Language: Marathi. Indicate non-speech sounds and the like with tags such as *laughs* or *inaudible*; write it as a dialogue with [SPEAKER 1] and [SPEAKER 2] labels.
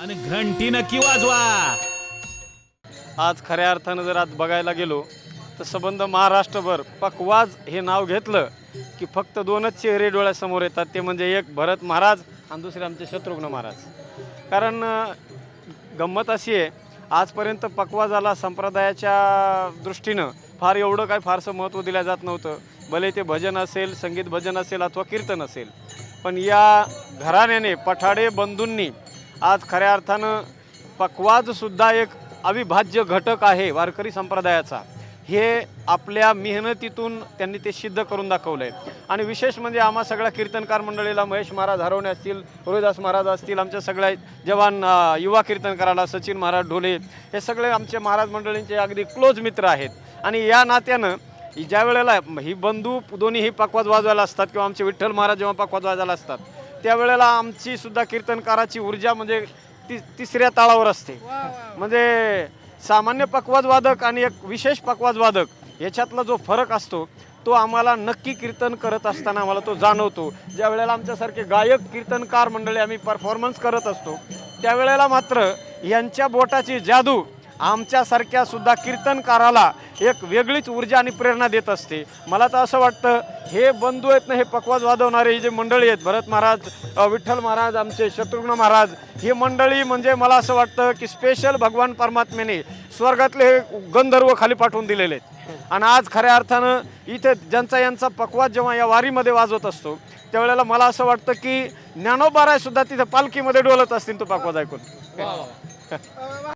[SPEAKER 1] आणि घंटी नक्की वाजवा?
[SPEAKER 2] आज खऱ्या अर्थानं जर आज बघायला गेलो तर संबंध महाराष्ट्रभर पकवाज हे नाव घेतलं की फक्त दोनच चेहरे डोळ्यासमोर येतात. ते म्हणजे एक भरत महाराज आणि दुसरे आमचे शत्रुघ्न महाराज. कारण गंमत अशी आहे आजपर्यंत पकवाजाला संप्रदायाच्या दृष्टीनं फार एवढं काय फारसं महत्त्व दिलं जात नव्हतं. भले ते भजन असेल संगीत भजन असेल अथवा कीर्तन असेल पण या घराण्याने पठाडे बंधूंनी आज खऱ्या अर्थानं पकवाजसुद्धा एक अविभाज्य घटक आहे वारकरी संप्रदायाचा. हे आपल्या मेहनतीतून त्यांनी ते सिद्ध करून दाखवलं आहे आणि विशेष म्हणजे आम्हा सगळ्या कीर्तनकार मंडळीला महेश महाराज हरवणे असतील रोहिदास महाराज असतील आमच्या सगळ्या जवान युवा कीर्तनकाराला सचिन महाराज ढोले हे सगळे आमचे महाराज मंडळींचे अगदी क्लोज मित्र आहेत. आणि या नात्यानं ज्या वेळेला ही बंधू दोन्ही ही पकवाज वाजवायला असतात किंवा आमचे विठ्ठल महाराज जेव्हा पकवाज वाजवायला असतात त्यावेळेला आमची सुद्धा कीर्तनकाराची ऊर्जा म्हणजे ती तिसऱ्या ताळावर असते. म्हणजे सामान्य पकवाज वादक आणि एक विशेष पकवाज वादक याच्यातला जो फरक असतो तो आम्हाला नक्की कीर्तन करत असताना आम्हाला तो जाणवतो. ज्या वेळेला आमच्यासारखे गायक कीर्तनकार मंडळी आम्ही परफॉर्मन्स करत असतो त्यावेळेला मात्र यांच्या बोटाची जादू आमच्यासारख्या सुद्धा कीर्तनकाराला एक वेगळीच ऊर्जा आणि प्रेरणा देत असते. मला तर असं वाटतं हे बंधू आहेत ना हे पकवाज वाजवणारे ही जे मंडळी आहेत भरत महाराज विठ्ठल महाराज आमचे शत्रुघ्न महाराज ही मंडळी म्हणजे मला असं वाटतं की स्पेशल भगवान परमात्म्याने स्वर्गातले हे गंधर्व खाली पाठवून दिलेले आहेत. आणि आज खऱ्या अर्थानं इथे ज्यांचा यांचा पकवाज जेव्हा या वारीमध्ये वाजवत असतो त्यावेळेला मला असं वाटतं की ज्ञानोबाराय सुद्धा तिथे पालखीमध्ये डोलत असतील तो पकवाज ऐकून. *laughs*